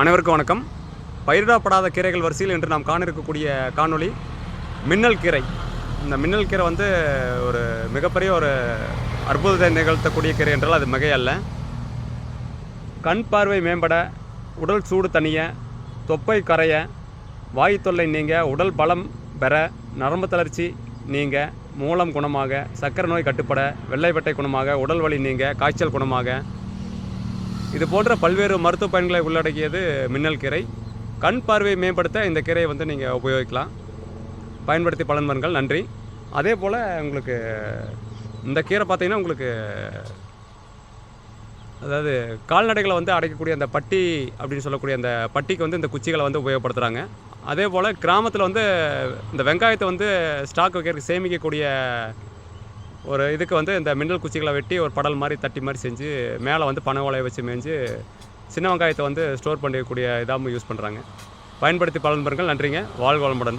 அனைவருக்கும் வணக்கம். பயிரிடப்படாத கீரைகள் வரிசையில் இன்று நாம் காண இருக்கக்கூடிய காணொளி மின்னல் கீரை. இந்த மின்னல் கீரை வந்து ஒரு மிகப்பெரிய ஒரு அற்புதத்தை நிகழ்த்தக்கூடிய கீரை என்றால் அது மிகையல்ல கண் பார்வை மேம்பட உடல் சூடு தனிய தொப்பை கரைய வாய் தொல்லை நீங்க உடல் பலம் பெற நரம்பு தளர்ச்சி நீங்க மூலம் குணமாக சக்கரை நோய் கட்டுப்பட வெள்ளைப்பட்டை குணமாக உடல் வலி நீங்க காய்ச்சல் குணமாக இது போன்ற பல்வேறு மருத்துவ பயன்களை உள்ளடக்கியது மின்னல் கீரை. கண் பார்வையை மேம்படுத்த இந்த கீரையை வந்து நீங்கள் உபயோகிக்கலாம். பயன்படுத்தி பலன் பெறுங்கள் நன்றி. அதே போல் உங்களுக்கு இந்த கீரை பார்த்தீங்கன்னா உங்களுக்கு அதாவது கால்நடைகளை வந்து அடைக்கக்கூடிய அந்த பட்டி அப்படின்னு சொல்லக்கூடிய அந்த பட்டிக்கு வந்து இந்த குச்சிகளை வந்து உபயோகப்படுத்துகிறாங்க அதே போல் கிராமத்தில் வந்து இந்த வெங்காயத்தை வந்து ஸ்டாக் வைக்கிறதுக்கு சேமிக்கக்கூடிய ஒரு இதுக்கு வந்து இந்த மின்னல் குச்சிகளை வெட்டி ஒரு படல் மாதிரி தட்டி மாதிரி செஞ்சு மேலே வந்து பனை ஓலையை வச்சு மேய்ஞ்சி சின்ன வெங்காயத்தை வந்து ஸ்டோர் பண்ணிக்கக்கூடிய இதாகவும் யூஸ் பண்ணுறாங்க. பயன்படுத்தி பலன் பெறுங்கள். நன்றிங்க. வாழ்க வளமுடன்.